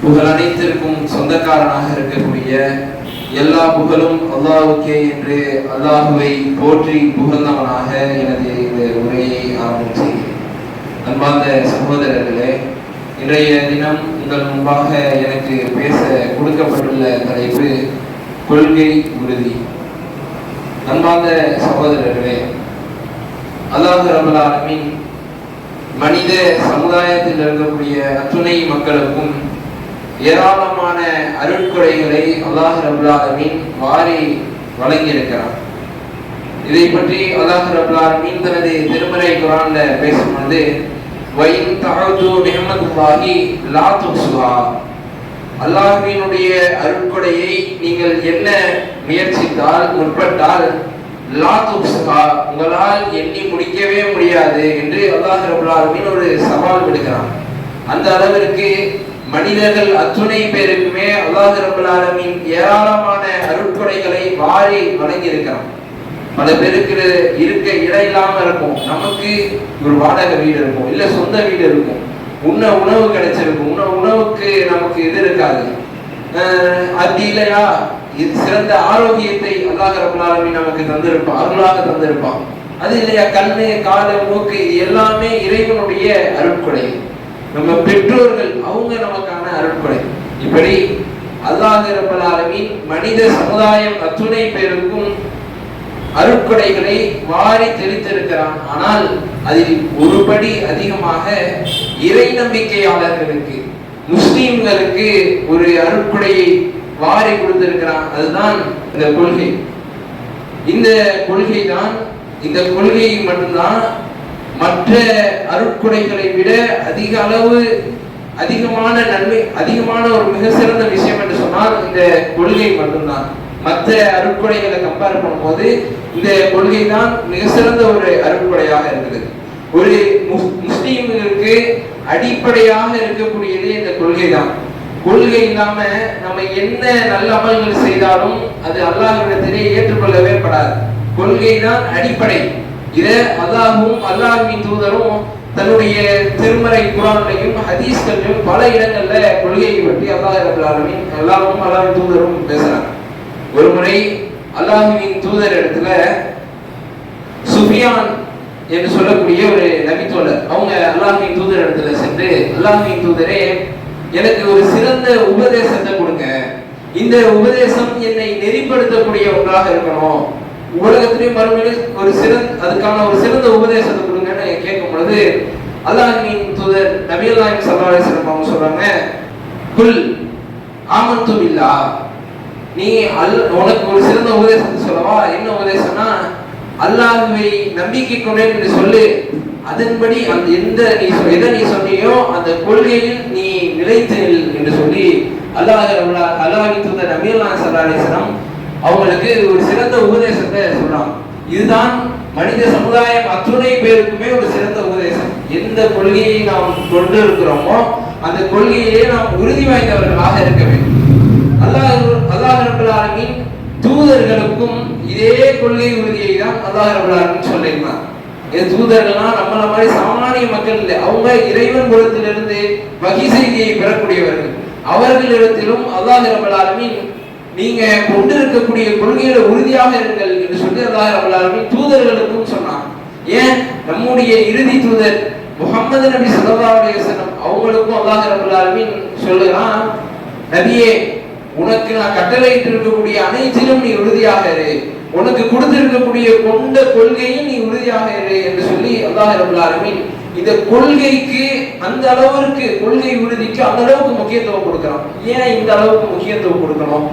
புகழ் அனைத்திற்கும் சொந்தக்காரனாக இருக்கக்கூடிய எல்லா புகழும் அல்லாவுக்கே என்று அல்லாஹுவை போற்றி புகழ்ந்தவனாக எனது இந்த உரையை ஆரம்பம் செய்கிறேன் அன்பார்ந்த சகோதரர்களே இன்றைய தினம் உங்கள் முன்பாக எனக்கு பேச கொடுக்கப்பட்டுள்ள தலைப்பு கொள்கை உறுதி. அன்பார்ந்த சகோதரர்களே அல்லாஹ் ரபுல் ஆலமீன் மனித சமுதாயத்தில் இருக்கக்கூடிய அத்துணை மக்களுக்கும் ஏராளமான அருட்கொடைகளை அல்லாஹ் ரபுல் வாரி வழங்கியிருக்கிறார். இதை பற்றி அல்லாஹ் ரபுல் ஆலமீன் தனது திருமறை குரான்ல பேசும்போது வயின் தஅது நிஹமத்துல்லாஹி லா துஹ்சுஹா. அருட்கொடையை நீங்கள் என்ன முயற்சித்தால் முற்பட்டால் லா உங்களால் எண்ணி முடிக்கவே முடியாது என்று அல்லாஹ் ரபுல் ஒரு சவால் விடுக்கிறான் அந்த அளவிற்கு மனிதர்கள் அத்துணை பேருக்குமே அல்லாஹ் ஏராளமான அருட்கொடைகளை வாரி வழங்கியிருக்கிறான். பல பேருக்கு இருக்க இடம் இல்லாம இருக்கும். நமக்கு ஒரு வாடகை வீடு இருக்கும் இல்ல சொந்த வீடு இருக்கும். உண்ண உணவு கிடைச்சிருக்கும். உண்ண உணவுக்கு நமக்கு இது இருக்காது. அது இல்லையா? இது சிறந்த ஆரோக்கியத்தை அல்லாஹ் ரபுல் நமக்கு தந்திருப்பான் அருளாக தந்திருப்பான் அது இல்லையா? கண்ணு காலு மூக்கு இது எல்லாமே இறைவனுடைய அருட்கொடை. நம்ம பெற்றோர்கள் அவங்க நமக்கான அருட்கொடை இப்படி அல்லாஹ் ரபுல் மனித சமுதாயம் அத்துணை பேருக்கும் அருட்கொடைகளை வாரி தெளித்திருக்கிறான். ஆனால் அதில் ஒருபடி அதிகமாக இறை நம்பிக்கையாளர்களுக்கு முஸ்லீம்களுக்கு ஒரு அருட்கொடையை வாரி கொடுத்திருக்கிறான். அதுதான் இந்த கொள்கை. இந்த கொள்கை தான் இந்த கொள்கை மட்டும்தான் மற்ற அருட்குடைகளை விட அதிக அளவு அதிகமான நன்மை அதிகமான ஒரு மிக சிறந்த விஷயம் என்று சொன்னால் இந்த கொள்கை மட்டும்தான். மற்ற அருட்கொடைகளை கம்பேர் பண்ணும்போது இந்த கொள்கை தான் மிக சிறந்த ஒரு அருட்கொடையாக இருக்குது ஒரு முஸ்லீம்களுக்கு அடிப்படையாக இருக்கக்கூடியது இந்த கொள்கை தான். கொள்கை இல்லாம நம்ம என்ன நல்ல அமல்கள் செய்தாலும் அது அல்லாஹ்விடத்திலே ஏற்றுக்கொள்ளவே படாது. கொள்கை தான் அடிப்படை. இதை அல்லாஹும் அல்லாஹ்வின் தூதரும் தன்னுடைய திருமறை குரானையும் ஹதீஸ்களையும் பல இடங்கள்ல கொள்கையை பற்றி அல்லாஹ் ரபுல் அல்லாஹும் அல்லாஹின் தூதரும் பேசுறாங்க. ஒரு முறை அல்லாஹுவின் தூதர் இடத்துல சுஃபியான் என்று சொல்லக்கூடிய ஒரு நபித்தோழர் அவங்க அல்லாஹின் தூதர் இடத்துல சென்று அல்லாஹின் தூதரே எனக்கு ஒரு சிறந்த உபதேசத்தை கொடுங்க. இந்த உபதேசம் என்னை நெறிப்படுத்தக்கூடிய ஒன்றாக இருக்கணும். உலகத்திலேயே மறுமையிலும் ஒரு சிறந்த அதுக்கான ஒரு சிறந்த உபதேசத்தை கொடுங்கன்னு கேட்கும் பொழுது அல்லாஹுவின் தூதர் நபி அல்லாஹின் சல்லா அவங்க சொல்றாங்க குல் ஆமந்தும் இல்லா நீ அல் உனக்கு ஒரு சிறந்த உபதேசத்தை சொல்லவா? என்ன உபதேசம்னா அல்லாஹுவை நம்பிக்கை கொண்டேன் என்று சொல்லு. அதன்படி அந்த எந்த நீ சொ- எதை நீ சொன்னியோ அந்த கொள்கையில் நீ நிலைத்து என்று சொல்லி அல்லாஹ் அல்லாஹின் தூதர் நபி அல்லாஹ் சல்லா அவங்களுக்கு ஒரு சிறந்த உபதேசத்தை சொல்றாங்க இதுதான் மனித சமுதாயம் அத்துணை பேருக்குமே ஒரு சிறந்த உபதேசம். எந்த கொள்கையை நாம் கொண்டு இருக்கிறோமோ அந்த கொள்கையிலே நாம் உறுதி வாய்ந்தவர்களாக இருக்க வேண்டும். அல்லாஹ் அல்லாஹ் தூதர்களுக்கும் இதே கொள்கை உறுதியை தான் அல்லாஹ் ரப்பல் சொல்லியிருந்தார். என் தூதர்கள்லாம் நம்மள மாதிரி சாமானிய மக்கள் இல்லை. அவங்க இறைவன் புறத்திலிருந்து வகி செய்தியை பெறக்கூடியவர்கள். அவர்களிடத்திலும் அல்லாஹ் ரப்பல் நீங்க நீங்க கொண்டிருக்கக்கூடிய கொள்கையில உறுதியாக இருங்கள் என்று சொல்லி அல்லாஹ் தூதர்களுக்கும் சொன்னான் ஏன்? நம்முடைய இறுதி தூதர் முகமது நபி ஸல்லல்லாஹு அலைஹி அவங்களுக்கும் அல்லாஹ் ரப்பல் ஆலமீன் சொல்லுறான் நபியே உனக்கு நான் கட்டளையிட்டு இருக்கக்கூடிய அனைத்திலும் நீ உறுதியாக இரு. உனக்கு கொடுத்திருக்கக்கூடிய கொண்ட கொள்கையும் நீ உறுதியாக இரு என்று சொல்லி அல்லாஹ் ரபுல் இந்த கொள்கைக்கு அந்த அளவிற்கு கொள்கை உறுதிக்கு அந்த அளவுக்கு முக்கியத்துவம் கொடுக்கணும். ஏன் இந்த அளவுக்கு முக்கியத்துவம் கொடுக்கணும்?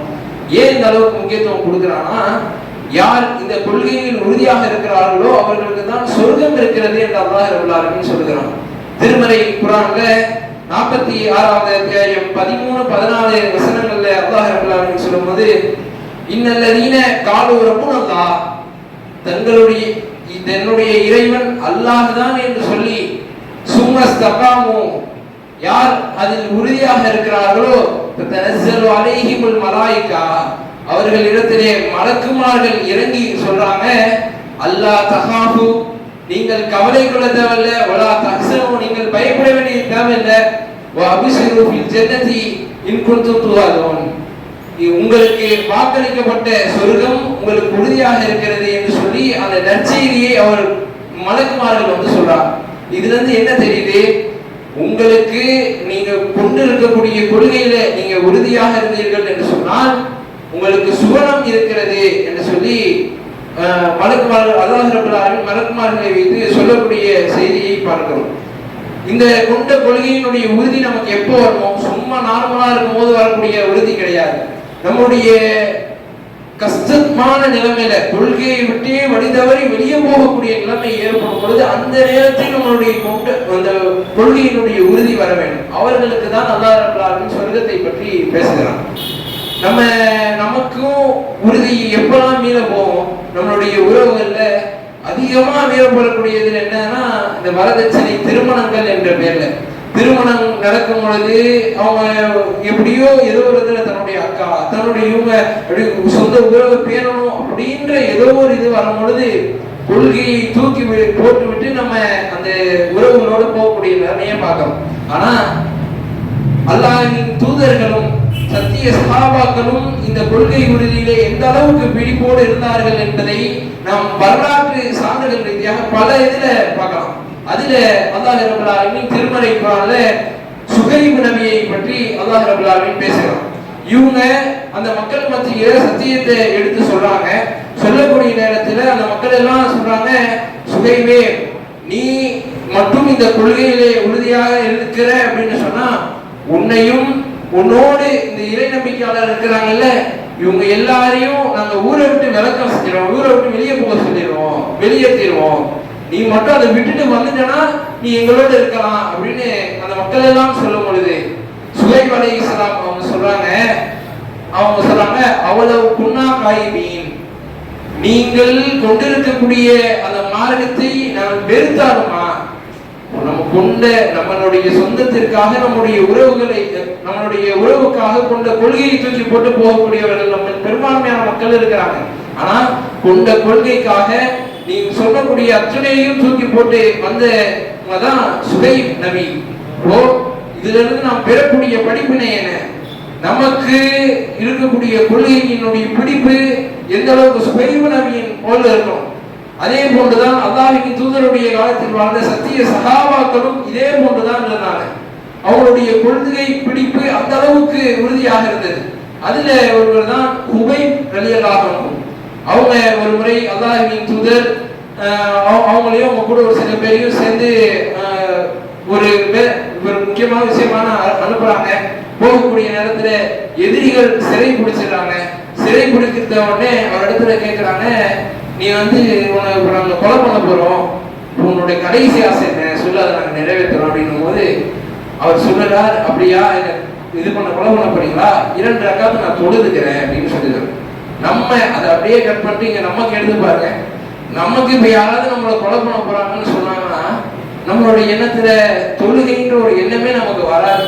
ஏன் இந்த அளவுக்கு முக்கியத்துவம் கொடுக்கிறான்னா யார் இந்த கொள்கையில் உறுதியாக இருக்கிறார்களோ அவர்களுக்கு தான் சொர்க்கம் இருக்கிறது என்று அல்லாஹ் ரபுல் சொல்கிறான் திருமறை குரான்ல நாற்பத்தி ஆறாவது அத்தியாயம் பதிமூணு பதினாலு வசனங்கள்ல அல்லாஹ் ரபுல் சொல்லும்போது இன்னல்லதீன காலு ரப்புன் அல்லாஹ் தங்களுடைய தன்னுடைய இறைவன் அல்லாஹ் தான் என்று சொல்லி சும்மஸ்தகாமு யார் அதில் உறுதியாக இருக்கிறார்களோ தனஸ்ஸலு அலைஹிமுல் மலாயிகா அவர்கள் இடத்திலே மலக்குமார்கள் இறங்கி சொல்றாங்க அல்லாஹ் தகாஃபு நீங்கள் கவலை கொள்ள தேவையில்ல வலா தஹ்சனு நீங்கள் பயப்பட வேண்டிய தேவையில்லை வ அபிஷிரு ஃபில் ஜன்னதி இன்குந்தும் உங்களுக்கு வாக்களிக்கப்பட்ட சொர்க்கம் உங்களுக்கு உறுதியாக இருக்கிறது என்று சொல்லி அந்த நற்செய்தியை அவர் மலக்குமார்கள் வந்து சொல்றார் இதுல இருந்து என்ன தெரியுது? உங்களுக்கு நீங்க கொண்டு இருக்கக்கூடிய கொள்கையில நீங்க உறுதியாக இருந்தீர்கள் என்று சொன்னால் உங்களுக்கு சுவனம் இருக்கிறது என்று சொல்லி அஹ், மலக்குமார்கள் மலக்குமார்களை வைத்து சொல்லக்கூடிய செய்தியை பார்க்கிறோம். இந்த கொண்ட கொள்கையினுடைய உறுதி நமக்கு எப்போ வருமோ? சும்மா நார்மலா இருக்கும் போது வரக்கூடிய உறுதி கிடையாது. நம்முடைய கஷ்டமான நிலைமையில கொள்கையை விட்டே வழிதவறி வெளியே போகக்கூடிய நிலைமை ஏற்படும் பொழுது அந்த நேரத்தில் நம்மளுடைய கொண்ட அந்த கொள்கையினுடைய உறுதி வர வேண்டும். அவர்களுக்கு தான் நல்லா இருக்கிறார்கள் சொர்க்கத்தை பற்றி பேசுகிறான். நம்ம நமக்கும் உறுதி எப்பெல்லாம் மீற போவோம் நம்மளுடைய உறவுகள்ல அதிகமா மீறப்படக்கூடியது என்னன்னா இந்த வரதட்சணை திருமணங்கள் என்ற பேர்ல. திருமணம் நடக்கும் பொழுது அவங்க எப்படியோ ஏதோ ஒரு இதுல தன்னுடைய அக்கா தன்னுடைய இவங்க அப்படி சொந்த உறவு பேணணும் அப்படின்ற ஏதோ ஒரு இது வரும் பொழுது கொள்கையை தூக்கி வி- போட்டு விட்டு நம்ம அந்த உறவுகளோட போகக்கூடிய நிலைமையை பார்க்கணும். ஆனா அல்லாஹின் தூதர்களும் சத்திய சகாபாக்களும் இந்த கொள்கை உறுதியிலே எந்த அளவுக்கு பிடிப்போடு இருந்தார்கள் என்பதை நாம் வரலாற்று சான்றுகள் ரீதியாக பல இதுல பார்க்கலாம். அதுல அல்லாஹ் ரபுல் ஆலமின் திருமறை குரான்ல சுகைபு நபியை பற்றி அல்லாஹ் ரபுல் ஆலமின் பேசுகிறான். இவங்க அந்த மக்கள் மத்தியில சத்தியத்தை எடுத்து சொல்றாங்க. சொல்லக்கூடிய நேரத்துல அந்த மக்கள் எல்லாம் சொல்றாங்க சுகைவே நீ மட்டும் இந்த கொள்கையிலே உறுதியாக இருக்கிற அப்படின்னு சொன்னா உன்னையும் உன்னோடு இந்த இறை நம்பிக்கையாளர் இருக்கிறாங்கல்ல இவங்க எல்லாரையும் நாங்க ஊரை விட்டு விளக்கம் செஞ்சிருவோம். ஊரை விட்டு வெளியே போக சொல்லிடுவோம். வெளியேற்றிடுவோம் நீ மட்டும் அதை விட்டுட்டு வந்துட்டனா நீ எங்களோட இருக்கலாம் அப்படின்னு அந்த மக்கள் எல்லாம் சொல்லும் பொழுது சுலைப் அலை இஸ்லாம் அவங்க சொல்றாங்க. அவங்க சொல்றாங்க அவ்வளவு குன்னா காயிபீன் நீங்கள் கொண்டிருக்கக்கூடிய அந்த மார்க்கத்தை நான் வெறுத்தாலுமா? நம்ம கொண்ட நம்மளுடைய சொந்தத்திற்காக நம்முடைய உறவுகளை நம்மளுடைய உறவுக்காக கொண்ட கொள்கையை தூக்கி போட்டு போகக்கூடியவர்கள் நம்ம பெரும்பான்மையான மக்கள் இருக்கிறாங்க. ஆனா கொண்ட கொள்கைக்காக நீ சொல்லக்கூடிய அர்ஜுனையும் தூக்கி போட்டு வந்த தான் சுகை நபி. ஓ இதுல இருந்து நாம் பெறக்கூடிய படிப்பினை என்ன? நமக்கு இருக்கக்கூடிய கொள்கையினுடைய பிடிப்பு எந்த அளவுக்கு சுகைவு நபியின் போல இருக்கும்? அதே போன்றுதான் அல்லாஹ்வின் தூதருடைய காலத்தில் வாழ்ந்த சத்திய சகாபாக்களும் இதே போன்றுதான் இருந்தாங்க. அவருடைய கொள்கை பிடிப்பு அந்த அளவுக்கு உறுதியாக இருந்தது. அதுல ஒருவர் தான் குபை ரலியல்லாஹு அவங்க ஒரு முறை அல்லாஹின் தூதர் அவங்களையும் அவங்க கூட ஒரு சில பேரையும் சேர்ந்து ஒரு ஒரு முக்கியமான விஷயமான அனுப்புறாங்க. போகக்கூடிய நேரத்துல எதிரிகள் சிறை பிடிச்சிடுறாங்க. சிறை பிடிக்கிறத உடனே அவர் இடத்துல கேட்கிறாங்க நீ வந்து உன்னை இப்ப நாங்க கொலை பண்ண போறோம். உன்னுடைய கடைசி ஆசை என்ன? சொல்ல அதை நாங்க நிறைவேற்றுறோம். அப்படின்னும் போது அவர் சொல்லுறார் அப்படியா இது பண்ண கொலை பண்ண போறீங்களா? இரண்டு ரக்காத்து நான் தொழுதுக்கிறேன். அப்படின்னு சொல்லிடுறேன் நம்ம அதை அப்படியே கட் பண்ணிட்டு இங்க நமக்கு எடுத்து பாருங்க. நமக்கு இப்ப யாராவது நம்மளை கொலை பண்ண போறாங்கன்னு சொன்னாங்கன்னா நம்மளுடைய எண்ணத்துல தொழுகைன்ற ஒரு எண்ணமே நமக்கு வராது.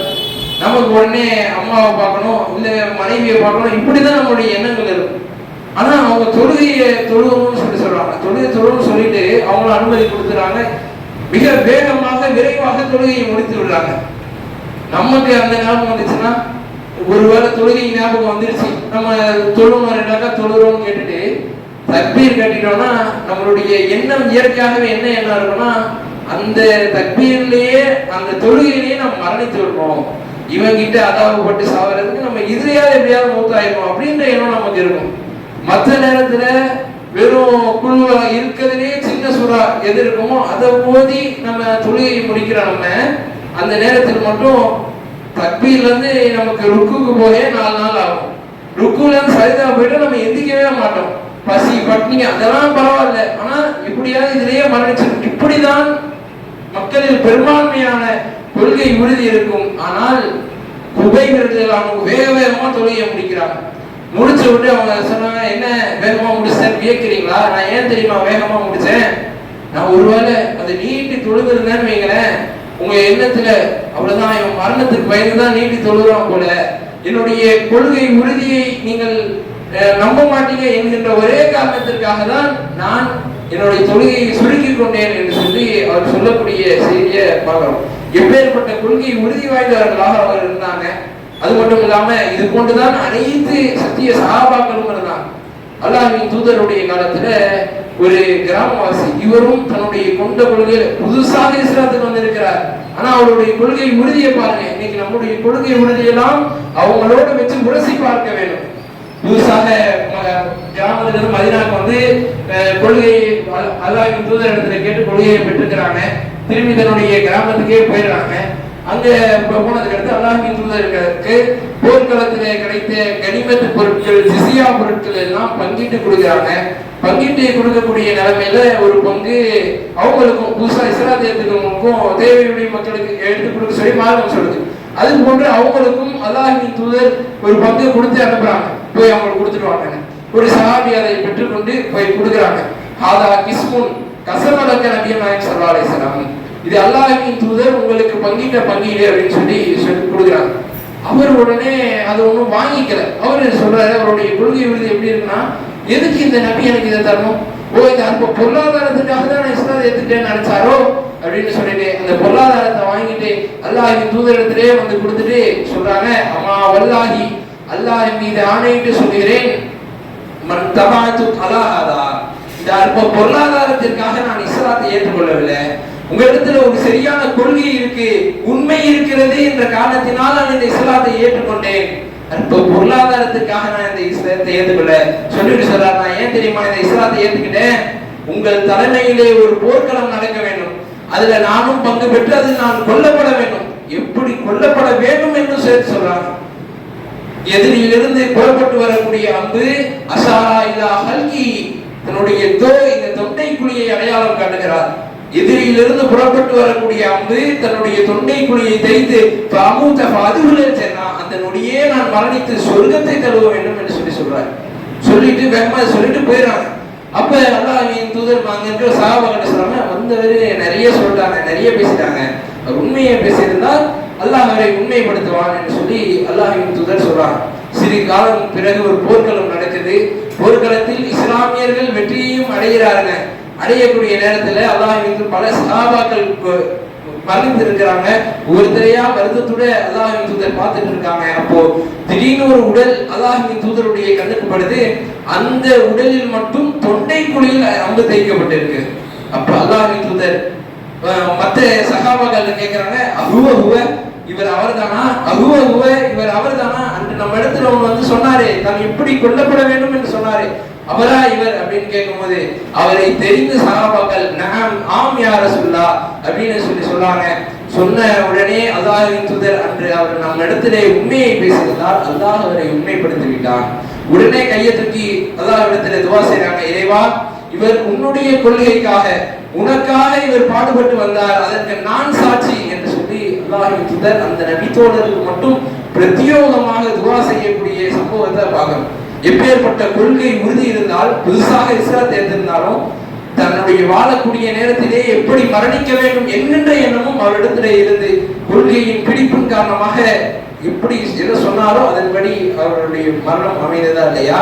நமக்கு உடனே அம்மாவை பார்க்கணும் இல்ல மனைவியை பார்க்கணும் இப்படிதான் நம்மளுடைய எண்ணங்கள் இருக்கும். ஆனா அவங்க தொழுகையை தொழுகணும்னு சொல்லி சொல்றாங்க. தொழுகை தொழுன்னு சொல்லிட்டு அவங்கள அனுமதி கொடுத்துறாங்க. மிக வேகமாக விரைவாக தொழுகையை முடித்து விடுறாங்க. நமக்கு அந்த நேரம் வந்துச்சுன்னா ஒருவேளை தொழுகை ஞாபகம் வந்துருச்சு. நம்ம தொழுவோம் ரெண்டாக்கா தொழுகிறோம்னு கேட்டுட்டு தக்பீர் கட்டிட்டோம்னா நம்மளுடைய எண்ணம் இயற்கையாகவே என்ன எண்ணம் இருக்கும்னா அந்த தக்பீர்லயே அந்த தொழுகையிலேயே நம்ம மரணித்து விடுறோம். இவங்கிட்ட அதாவப்பட்டு சாவறதுக்கு நம்ம இதுலயாவது எப்படியாவது மூத்தாயிருக்கோம் அப்படின்ற எண்ணம் நமக்கு இருக்கும். மற்ற நேரத்துல வெறும் குழுவா இருக்கிறதுலே சின்ன சுறா எது இருக்குமோ அதை ஓதி நம்ம தொழுகையை முடிக்கிற நம்ம. அந்த நேரத்தில் மட்டும் தக்பீர்ல இருந்து நமக்கு ருக்குக்கு போயே நாலு நாள் ஆகும். ருக்குல இருந்து சரிதா போயிட்டு நம்ம எந்திக்கவே மாட்டோம். பசி பட்னி அதெல்லாம் பரவாயில்ல. ஆனா எப்படியாவது இதுலயே மரணிச்சிடும் இப்படிதான் மக்களில் பெரும்பான்மையான கொள்கை உறுதி இருக்கும். ஆனால் குபைகிறது அவங்க வேக வேகமா தொழுகையை முடிக்கிறாங்க. முடிச்ச உடனே அவங்க சொன்னாங்க என்ன வேகமா முடிச்சேன்? வியக்கிறீங்களா? நான் ஏன் தெரியுமா வேகமா முடிச்சேன்? நான் ஒருவேளை அது நீட்டி தொழுகிறேன்னு வைங்களேன் உங்க எண்ணத்துல அவ்வளவுதான் இவன் மரணத்துக்கு பயந்து தான் நீட்டி தொழுகிறான் போல. என்னுடைய கொள்கை உறுதியை நீங்கள் நம்ப மாட்டீங்க என்கின்ற ஒரே காரணத்திற்காக தான் நான் என்னுடைய தொழுகையை சுருக்கிக் கொண்டேன் என்று சொல்லி அவர் சொல்லக்கூடிய செய்தியை பார்க்கிறோம் எப்பேற்பட்ட கொள்கை உறுதி வாய்ந்தவர்களாக அவர் இருந்தாங்க. அது மட்டும் இல்லாம இது போன்றுதான் அனைத்து சத்திய சகாபாக்களும் இருந்தாங்க. அல்லாஹின் தூதருடைய காலத்துல ஒரு கிராமவாசி இவரும் தன்னுடைய கொண்ட கொள்கையில புதுசாக இஸ்லாத்துக்கு வந்திருக்கிறார். ஆனா அவருடைய கொள்கை உறுதியை பாருங்க. இன்னைக்கு நம்முடைய கொள்கை உறுதியெல்லாம் அவங்களோட வச்சு முரசி பார்க்க வேண்டும். புதுசாக கிராமத்திலிருந்து கிராமத்துல மதினாக்கு வந்து அஹ், கொள்கை தூதர் இடத்துல கேட்டு கொள்கையை பெற்றுக்கிறாங்க திரும்பி தன்னுடைய கிராமத்துக்கே போயிடுறாங்க. அங்க போனதுக்கு அடுத்து அல்லாஹ்வின் போர்க்களத்திலே கிடைத்த கனிமத்து பொருட்கள் சிசியா பொருட்கள் எல்லாம் பங்கிட்டு கொடுக்குறாங்க. பங்கிட்டு கொடுக்கக்கூடிய நிலைமையில ஒரு பங்கு அவங்களுக்கும் புதுசா இஸ்லாத்தியத்துக்கும் தேவையுடைய மக்களுக்கு எடுத்து கொடுக்க சொல்லி மாதம் சொல்லுது. அது போன்று அவங்களுக்கும் அல்லாஹின் தூதர் ஒரு பங்கு கொடுத்து அனுப்புறாங்க. போய் அவங்களுக்கு கொடுத்துட்டு வாங்க. ஒரு சஹாபி அதை பெற்றுக்கொண்டு போய் கொடுக்குறாங்க. ஆதா கிஸ்முன் கசமலக்க நபிய நாயக் சல்லா அலைஹிஸ்ஸலாம் இது அல்லாஹின் தூதர் உங்களுக்கு பங்கிட்ட பங்கீடு அப்படின்னு சொல்லி சொல்லி கொடுக்குறாங்க. அவர் உடனே அதை ஒன்றும் வாங்கிக்கல. அவர் சொல்றாரு? அவருடைய கொள்கை விருது எப்படி இருக்குன்னா எதுக்கு இந்த நபி எனக்கு இதை தரணும்? ஓ இது அப்போ பொருளாதாரத்துக்காக தான் நான் இஸ்லாத்தை ஏத்துட்டேன்னு நினைச்சாரோ? அப்படின்னு சொல்லிட்டு அந்த பொருளாதாரத்தை வாங்கிட்டு அல்லாஹின் தூதரிடத்திலே வந்து கொடுத்துட்டு சொல்றாங்க அம்மா வல்லாஹி அல்லாஹ் மீது ஆணையிட்டு சொல்கிறேன் மன் தபாத்து அலாஹாதா இந்த அற்ப பொருளாதாரத்திற்காக நான் இஸ்லாத்தை ஏற்றுக்கொள்ளவில்லை. உங்களிடத்துல ஒரு சரியான கொள்கை இருக்கு உண்மை இருக்கிறது என்ற காரணத்தினால் நான் இந்த இஸ்லாத்தை ஏற்றுக்கொண்டேன். அற்ப பொருளாதாரத்துக்காக நான் இந்த இஸ்லாத்தை ஏற்றுக்கொள்ள சொல்லிட்டு சொல்றார் நான் ஏன் தெரியுமா இந்த இஸ்லாத்தை ஏற்றுக்கிட்டேன்? உங்கள் தலைமையிலே ஒரு போர்க்களம் நடக்க வேண்டும். அதுல நானும் பங்கு பெற்று அதில் நான் கொல்லப்பட வேண்டும். எப்படி கொல்லப்பட வேண்டும் என்று சேர்த்து சொல்றாங்க எதிரியிலிருந்து புறப்பட்டு வரக்கூடிய அம்பு அசாரா இல்லா ஹல்கி தன்னுடைய தோ இந்த தொட்டை குழியை அடையாளம் காட்டுகிறார். எதிரியிலிருந்து புறப்பட்டு வரக்கூடிய அம்பு தன்னுடைய தொண்டை குழியை தைத்து அமூத்த அதுகுலர் சென்னா அந்த நொடியே நான் மரணித்து சொர்க்கத்தை தழுவ வேண்டும் என்று சொல்லி சொல்றாரு. சொல்லிட்டு வேகமா சொல்லிட்டு போயிடறாங்க அப்ப அல்லாஹின் தூதர் அங்க இருக்கிற சகாபாக்கிட்ட சொல்லாம வந்தவர் நிறைய சொல்றாங்க நிறைய பேசிட்டாங்க. உண்மையை பேசியிருந்தால் அல்லாஹ் அவரை உண்மைப்படுத்துவான் என்று சொல்லி அல்லாஹின் தூதர் சொல்றாங்க. சிறு காலம் பிறகு ஒரு போர்க்களம் நடக்குது. போர்க்களத்தில் இஸ்லாமியர்கள் வெற்றியையும் அடைகிறார்கள். அடையக்கூடிய நேரத்துல அல்லாஹ்வின் பல சகாபாக்கள் மறைந்து இருக்கிறாங்க ஒருத்தரையா வருத்தத்தோட அல்லாஹின் தூதர் பார்த்துட்டு இருக்காங்க அப்போ திடீர்னு ஒரு உடல் அல்லாஹின் தூதருடைய கண்ணுக்குப்படுது அந்த உடலில் மட்டும் தொண்டை குழியில் அம்பு தேய்க்கப்பட்டிருக்கு. அப்ப அல்லாஹின் தூதர் அஹ், மத்த சகாபாக்கள் கேட்கிறாங்க அகுவ ஹுவ இவர் அவர்தானா? அகுவ ஹுவ இவர் அவர்தானா? அன்று நம்ம இடத்துல அவங்க வந்து சொன்னாரே தான் எப்படி கொல்லப்பட வேண்டும் என்று சொன்னாரு. அவரா இவர் அப்படின்னு கேட்கும்போது அவரை தெரிந்து சகாபாக்கள் நாம் ஆம் யார சொல்லா அப்படின்னு சொல்லி சொன்னாங்க. சொன்ன உடனே அல்லாஹின் தூதர் அன்று அவர் நம் இடத்திலே உண்மையை பேசுவதால் அல்லாஹ் அவரை உண்மைப்படுத்தி விட்டான் உடனே கையை தூக்கி அல்லாஹ் இடத்துல துவா செய்றாங்க இறைவா இவர் உன்னுடைய கொள்கைக்காக உனக்காக இவர் பாடுபட்டு வந்தார். அதற்கு நான் சாட்சி என்று சொல்லி அல்லாஹின் தூதர் அந்த நபித்தோழருக்கு மட்டும் பிரத்யோகமாக துவா செய்யக்கூடிய சம்பவத்தை பார்க்கணும். எப்பேற்பட்ட கொள்கை உறுதி இருந்தால் புதுசாக இஸ்ரா தேர்ந்திருந்தாலும் தன்னுடைய வாழக்கூடிய நேரத்திலே எப்படி மரணிக்க வேண்டும் என்கின்ற எண்ணமும் அவரிடத்திலே இருந்து கொள்கையின் பிடிப்பின் காரணமாக எப்படி எதை சொன்னாரோ அதன்படி அவருடைய மரணம் அமைந்ததா இல்லையா?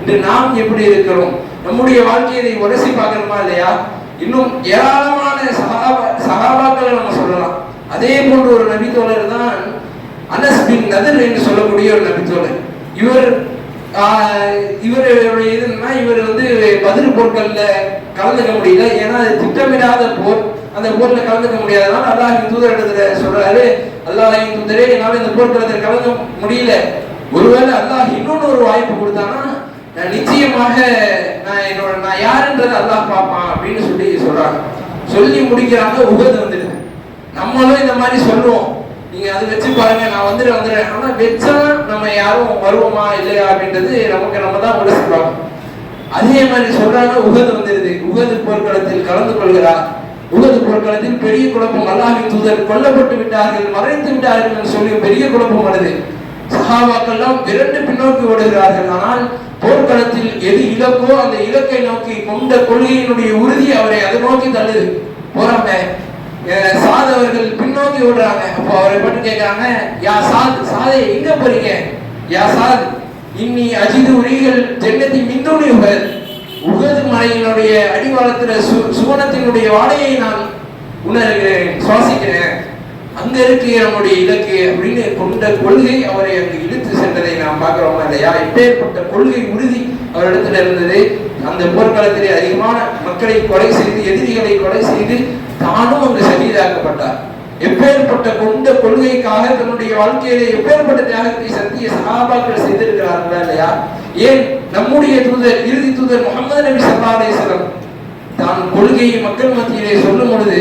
இன்று நாம் எப்படி இருக்கிறோம்? நம்முடைய வாழ்க்கையை உரசி பார்க்கணுமா இல்லையா? இன்னும் ஏராளமான சகாபா சகாபாக்களை நம்ம சொல்லலாம். அதே போன்ற ஒரு நபித்தோழர் தான் அனஸ் பின் நதர் என்று சொல்லக்கூடிய ஒரு நபித்தோழர். இவர் இவருடைய இதுன்னா இவர் வந்து பதில் போர்கள்ல கலந்துக்க முடியல. ஏன்னா அது திட்டமிடாத போர். அந்த போர்ல கலந்துக்க முடியாதனால அல்லாஹின் தூதர் இடத்துல சொல்றாரு அல்லாஹின் தூதரே என்னால இந்த போர்க்களத்தில் கலந்து முடியல. ஒருவேளை அல்லாஹ் இன்னொன்னு ஒரு வாய்ப்பு கொடுத்தானா நான் நிச்சயமாக நான் என்னோட நான் யாருன்றதை அல்லாஹ் பார்ப்பான் அப்படின்னு சொல்லி சொல்றாங்க. சொல்லி முடிக்கிறாங்க உகது வந்துடுது. நம்மளும் இந்த மாதிரி சொல்லுவோம். நீங்க அதை வச்சு பாருங்க நான் வந்துட்டு வந்துடுறேன். ஆனா வச்சா நம்ம யாரும் வருவோமா இல்லையா அப்படின்றது நமக்கு நம்ம தான் உடச்சுப்பாங்க அதே மாதிரி சொல்றாங்க உகது வந்துடுது. உகது போர்க்களத்தில் கலந்து கொள்கிறார். உகது போர்க்களத்தில் பெரிய குழப்பம் அல்லாஹின் தூதர் கொல்லப்பட்டு விட்டார்கள் மறைத்து விட்டார்கள் என்று சொல்லி பெரிய குழப்பம் வருது. சஹாபாக்கெல்லாம் விரண்டு பின்னோக்கி ஓடுகிறார்கள். ஆனால் போர்க்களத்தில் எது இலக்கோ அந்த இலக்கை நோக்கி கொண்ட கொள்கையினுடைய உறுதி அவரை அதை நோக்கி தள்ளுது. போறாங்க. சாதவர்கள் பின்னோக்கி விடுறாங்க அப்போ அவரை பற்றி கேட்கறாங்க யா சாத் சாதே எங்க போறீங்க? யா சாத் இன்னி அஜிது உரிகள் ஜென்னத்தி மின்னுடைய உகது உகது மலையினுடைய அடிவாரத்தில் சு சுவனத்தினுடைய வாடையை நான் உணர்கிறேன் சுவாசிக்கிறேன். அங்க இருக்கு நம்முடைய இலக்கு அப்படின்னு கொண்ட கொள்கை அவரை அங்கு இழுத்து சென்றதை நாம் பார்க்கிறோம் இல்லையா? இப்பேற்பட்ட கொள்கை உறுதி அவரிடத்துல இருந்தது. அந்த போர்க்காலத்திலே அதிகமான மக்களை கொலை செய்து எதிரிகளை கொலை செய்து தானும் அங்கு சகிதாக்கப்பட்டார் எப்பேற்பட்ட கொண்ட கொள்கைக்காக தன்னுடைய வாழ்க்கையிலே எப்பேற்பட்ட தியாகத்தை சத்திய சகாபாக்கள் செய்திருக்கிறார்களா இல்லையா? ஏன் நம்முடைய தூதர் இறுதி தூதர் முகமது நபி சல்லா தான் கொள்கையை மக்கள் மத்தியிலே சொல்லும் பொழுது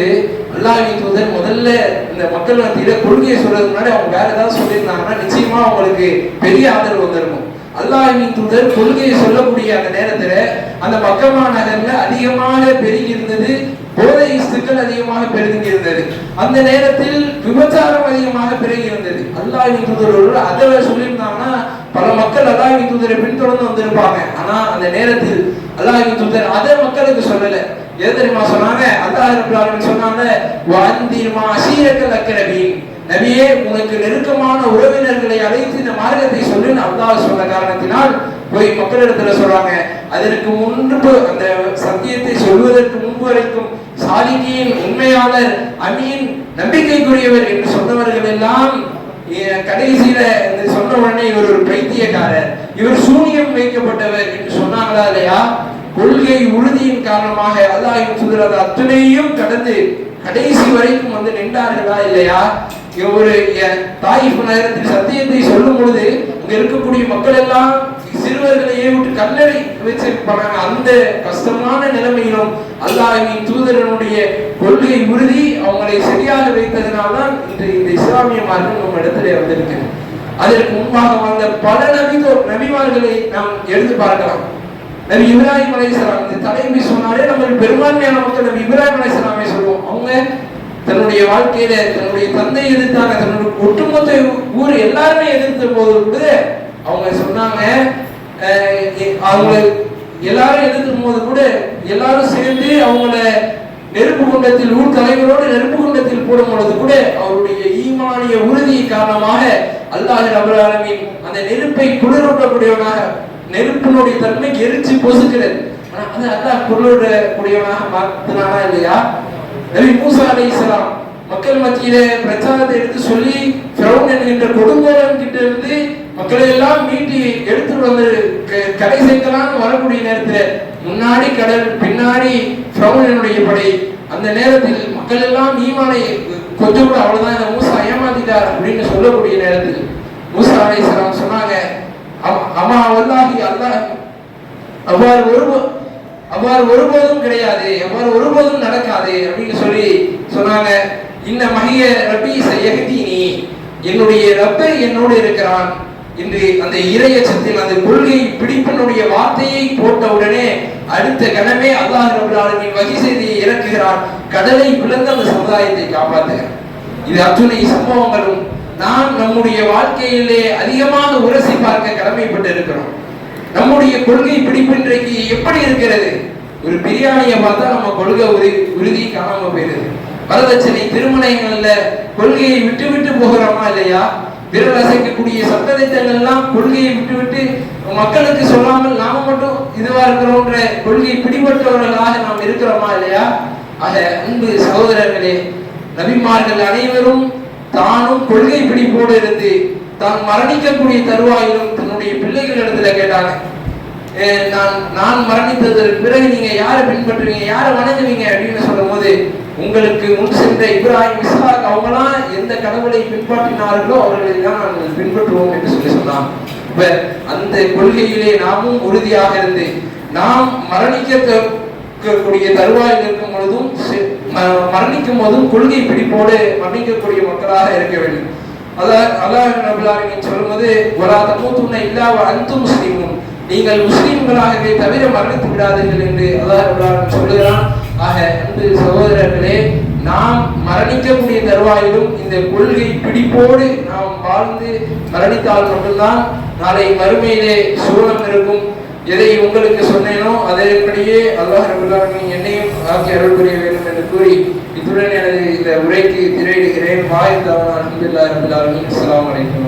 அல்லாஹி தூதர் முதல்ல இந்த மக்கள் மத்தியில கொள்கையை சொல்றதுக்கு முன்னாடி அவங்க வேற ஏதாவது சொல்லியிருந்தாங்கன்னா நிச்சயமா அவங்களுக்கு பெரிய ஆதரவு வந்திருக்கும். அல்லாஹ்வின் தூதர் கொள்கையை சொல்லக்கூடிய அந்த நேரத்துல அந்த மக்கமா நகர்ல அதிகமாக பெருகி இருந்தது போதை சிக்கல் அதிகமாக பெருகி இருந்தது அந்த நேரத்தில் விபச்சாரம் அதிகமாக பெருகி இருந்தது அல்லாஹ் தூதர் அதை சொல்லியிருந்தாங்கன்னா பல மக்கள் அல்லாஹ் தூதரை பின்தொடர்ந்து வந்திருப்பாங்க. ஆனா அந்த நேரத்தில் அல்லாஹ் தூதர் அதை மக்களுக்கு சொல்லல. எது தெரியுமா சொன்னாங்க? அல்லாஹ் ரப்பல் சொன்னாங்க வந்திமா அசீரக்கல் அக்கரபி நபியே உனக்கு நெருக்கமான உறவினர்களை அழைத்து இந்த மார்க்கத்தை சொல்லுன்னு அல்லாஹ் சொன்ன காரணத்தினால் போய் மக்களிடத்துல சொல்றாங்க. அதற்கு முன்பு அந்த சத்தியத்தை சொல்வதற்கு முன்பு வரைக்கும் சாலிகியின் உண்மையாளர் அமீன் நம்பிக்கைக்குரியவர் என்று சொன்னவர்கள் எல்லாம் கடைசியில இந்த சொன்ன உடனே இவர் ஒரு பைத்தியக்காரர். இவர் சூனியம் வைக்கப்பட்டவர் என்று சொன்னாங்களா இல்லையா? கொள்கை உறுதியின் காரணமாக அல்லாஹின் தூதர் அது அத்தனையும் கடந்து கடைசி வரைக்கும் வந்து நின்றார்களா இல்லையா? ஒரு தாய் நேரத்தில் சத்தியத்தை சொல்லும் பொழுது அங்க இருக்கக்கூடிய மக்கள் எல்லாம் சிறுவர்களையே விட்டு கல்லறை வச்சு அந்த கஷ்டமான நிலைமையிலும் அல்லாஹின் தூதரனுடைய கொள்கை உறுதி அவங்களை சரியாக வைத்ததனால்தான் இன்று இந்த இஸ்லாமிய மார்க்கம் நம்ம இடத்துல வந்திருக்கிறது. அதற்கு முன்பாக வந்த பல நபிதோ நபிமார்களை நாம் எடுத்து பார்க்கலாம். நபி இப்ராஹிம் அலைஹிஸ்ஸலாம் இந்த தலைமை சொன்னாலே நம்ம பெரும்பான்மையான மக்கள் நபி இப்ராஹிம் அலைஹிஸ்ஸலாமை சொல்லுவோம். அவங்க தன்னுடைய வாழ்க்கையில தன்னுடைய தந்தை எதிர்த்தாங்க. தன்னுடைய ஒட்டுமொத்த ஊர் எல்லாருமே எதிர்த்த போது கூட அவங்க சொன்னாங்க எ- அவங்க எல்லாரும் எதிர்க்கும் போது கூட எல்லாரும் சேர்ந்து அவங்கள நெருப்பு குண்டத்தில் ஊர் தலைவரோடு நெருப்பு குண்டத்தில் போடும் பொழுது கூட அவருடைய ஈமானிய உறுதி காரணமாக அல்லாஹ் ரபுல் அந்த நெருப்பை குளிரூட்டக்கூடியவனாக நெருப்பினுடைய தன்மை எரிச்சு பொசுக்கிறது ஆனா அது அல்லாஹ் குளிரோட கூடியவனாக மாத்தினானா இல்லையா? நபி மூசா அலைஹிஸ்ஸலாம் மக்கள் மத்தியில பிரச்சாரத்தை எடுத்து சொல்லி ஃபிரௌன் என்கின்ற கொடுங்கோலன் கிட்ட இருந்து மக்களை எல்லாம் மீட்டு எடுத்துட்டு வந்து க- கரை சேர்க்கலாம்னு வரக்கூடிய நேரத்துல முன்னாடி கடல் பின்னாடி ஃபிரௌனனுடைய படை அந்த நேரத்தில் மக்கள் எல்லாம் ஈமானை கொஞ்சம் கூட அவ்வளவுதான் இந்த மூசா ஏமாத்திட்டார் அப்படின்னு சொல்லக்கூடிய நேரத்தில் மூசா அலைஹிஸ்ஸலாம் சொன்னாங்க "அம்- அம்மா வல்லாகி அல்லாஹ் அவ்வாறு ஒரு அவ்வாறு ஒருபோதும் கிடையாது அவ்வாறு ஒருபோதும் நடக்காது அப்படின்னு சொல்லி சொன்னாங்க. இந்த மகிய ரபி செய்யகதீனி என்னுடைய ரப்பை என்னோடு இருக்கிறான் என்று அந்த இறையச்சத்தில் அந்த கொள்கை பிடிப்பினுடைய வார்த்தையை போட்ட உடனே அடுத்த கணமே அல்லாஹ் ரபுல் வகை செய்தியை இறக்குகிறான் கடலை பிளந்த அந்த சமுதாயத்தை காப்பாற்றுகிறான் இது அத்துணை சம்பவங்களும் நாம் நம்முடைய வாழ்க்கையிலே அதிகமாக உரசி பார்க்க கடமைப்பட்டு இருக்கிறோம் நம்முடைய கொள்கை பிடிப்பு இன்றைக்கு எப்படி இருக்கிறது? ஒரு பிரியாணியை பார்த்தா நம்ம கொள்கை உறு உறுதி காணாம போயிருது. வரதட்சணை திருமணங்கள்ல கொள்கையை விட்டு விட்டு போகிறோமா இல்லையா? விரல் அசைக்கக்கூடிய சட்டத்திட்டங்கள் எல்லாம் கொள்கையை விட்டுவிட்டு மக்களுக்கு சொல்லாமல் நாம மட்டும் இதுவா இருக்கிறோன்ற கொள்கை பிடிபட்டவர்களாக நாம் இருக்கிறோமா இல்லையா? ஆக அன்பு சகோதரர்களே நபிமார்கள் அனைவரும் தானும் கொள்கை பிடிப்போடு இருந்து தான் மரணிக்கக்கூடிய தருவாயிலும் தன்னுடைய பிள்ளைகள் இடத்துல கேட்டாங்க. "ஏ, நான் நான் மரணித்ததற்கு பிறகு நீங்க யாரை பின்பற்றுவீங்க? யாரை வணங்குவீங்க? அப்படின்னு சொல்லும்போது உங்களுக்கு முன் சென்ற இப்ராஹிம் இஸ்ஹாக் அவங்களாம் எந்த கடவுளை பின்பற்றினார்களோ அவர்களை தான் நாங்கள் பின்பற்றுவோம் என்று சொல்லி சொன்னான் இப்ப அந்த கொள்கையிலே நாமும் உறுதியாக இருந்து நாம் மரணிக்கக்கூடிய தருவாயில் இருக்கும் பொழுதும் செ- ம- மரணிக்கும் போதும் கொள்கை பிடிப்போடு மரணிக்கக்கூடிய மக்களாக இருக்க வேண்டும். அதான் அல்லாஹ் ரபுல் சொல்லும்போது வலா தமூத்துன்ன இல்லா வ அன்தும் நீங்கள் முஸ்லீம்களாகவே தவிர மரணித்து விடாதீர்கள் என்று அல்லாஹ் சொல்லுகிறான். ஆக அன்பு சகோதரர்களே நாம் மரணிக்கக்கூடிய தருவாயிலும் இந்த கொள்கை பிடிப்போடு நாம் வாழ்ந்து மரணித்தால் மட்டும்தான் நாளை மறுமையிலே சூழம் இருக்கும். எதை உங்களுக்கு சொன்னேனோ அதன்படியே அல்லாஹ் ரபுல் என்னையும் ஆக்கி அருள் புரிய வேண்டும் என்று கூறி இத்துடன் எனது இந்த உரைக்கு திரையிடுகிறேன். வாய்ந்தாவன் தவறான ரபில் ஆலமீன். அஸ்லாம் வலைக்கம்